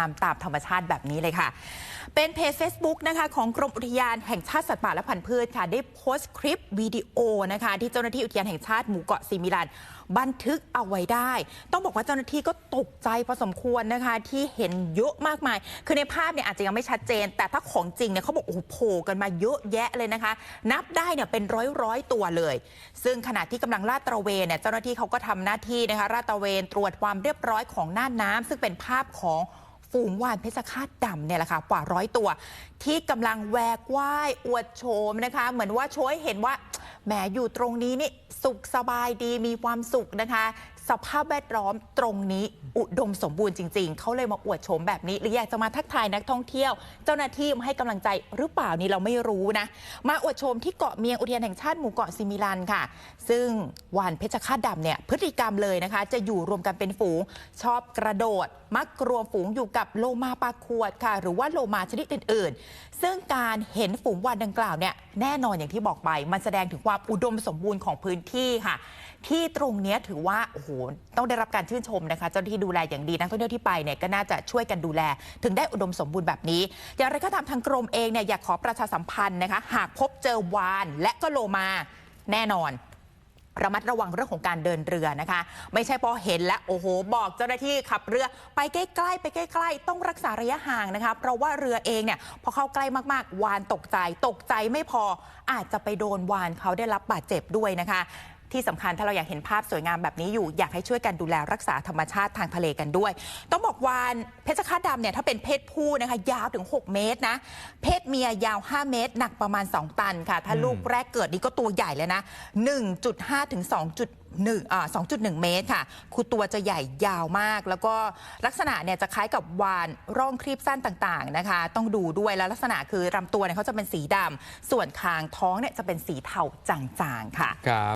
ามตามธรรมชาติแบบนี้เลยค่ะ เป็นเพจ Facebook นะคะของกรมอุทยานแห่งชาติสัตว์ป่าและพันธุ์พืชค่ะ ได้โพสต์คลิปวิดีโอนะคะที่เจ้าหน้าที่อุทยานแห่งชาติหมู่เกาะซีมิลันบันทึกเอาไว้ได้ ต้องบอกว่าเจ้าหน้าที่ก็ตกใจพอสมควรนะคะ ที่เห็นเยอะมากมาย คือในภาพเนี่ยอาจจะยังไม่ชัดเจน แต่ถ้าของจริงเนี่ยเขาบอกโอ้โหโผล่กันมาเยอะแยะเลยนะคะ นับได้เนี่ยเป็นร้อยร้อยตัวเลย ซึ่งขณะที่กำลังลาดตระเวนเนี่ยเจ้าหน้าที่เขาก็ทำหน้าที่นะคะลาดตระเวนตรวจความเรียบร้อยของน่านน้ำซึ่งเป็นภาพของ ฝูงวานเพชรฆาตดำเนี่ยแหละค่ะกว่าร้อยตัว ที่กำลังแหวกว่ายอวดโฉมนะคะ เหมือนว่าโชว์ให้เห็นว่า แหมอยู่ตรงนี้นี่สุขสบายดีมีความสุขนะคะ สภาพแวดล้อมตรงนี้อุดมสมบูรณ์จริง ๆ เขาเลยมาอวดโฉมแบบนี้ หรืออยากจะมาทักทายนักท่องเที่ยว เจ้าหน้าที่มาให้กำลังใจหรือเปล่านี่เราไม่รู้นะ มาอวดโฉมที่เกาะเมียงอุทยานแห่งชาติหมู่เกาะซิมิลันค่ะ ซึ่งวานเพชรฆาตดำเนี่ยพฤติกรรมเลยนะคะ จะอยู่รวมกันเป็นฝูง ชอบกระโดด มักรวมฝูงอยู่กับโลมาปลาขวดค่ะ หรือว่าโลมาชนิดอื่น ๆ ซึ่งการเห็นฝูงวานดังกล่าวเนี่ยแน่นอนอย่างที่บอกไปมันแสดงถึงความอุดมสมบูรณ์ของพื้นที่ค่ะ ที่ตรงนี้ถือว่าโอ้โหต้องได้รับการชื่นชมนะคะ เจ้าหน้าที่ดูแลอย่างดีนักท่องเที่ยวที่ไปเนี่ยก็น่าจะช่วยกันดูแล ถึงได้อุดมสมบูรณ์แบบนี้อย่างไรก็ตามทางกรมเองเนี่ยอยากขอประชาสัมพันธ์นะคะ หากพบเจอวานและก็โลมาแน่นอน ระมัดระวังเรื่องของการเดินเรือนะคะ ไม่ใช่พอเห็นแล้วโอ้โห บอกเจ้าหน้าที่ขับเรือไปใกล้ๆไปใกล้ๆ ต้องรักษาระยะห่างนะคะ เพราะว่าเรือเองเนี่ยพอเข้าใกล้มากๆ วานตกใจ ตกใจไม่พออาจจะไปโดนวานเขาได้รับบาดเจ็บด้วยนะคะ ที่สำคัญถ้าเราอยากเห็นภาพสวยงามแบบนี้อยู่อยากให้ช่วยกันดูแลรักษาธรรมชาติทางทะเลกันด้วย ต้องบอกวานเพชรฆาตดำเนี่ยถ้าเป็นเพศผู้นะคะยาวถึง 6 เมตรนะ เพศเมียยาว 5 เมตร หนักประมาณ 2 ตันค่ะ ถ้าลูกแรกเกิดนี่ก็ตัวใหญ่เลยนะ 1.5 ถึง 2.1อ่า2.1 เมตรค่ะ คือตัวจะใหญ่ยาวมาก แล้วก็ลักษณะเนี่ยจะคล้ายกับวานร่องครีบสั้นต่างๆนะคะ ต้องดูด้วยแล้วลักษณะคือลำตัวเนี่ยเขาจะเป็นสีดำส่วนคางท้องเนี่ยจะเป็นสีเทาจางๆค่ะครับ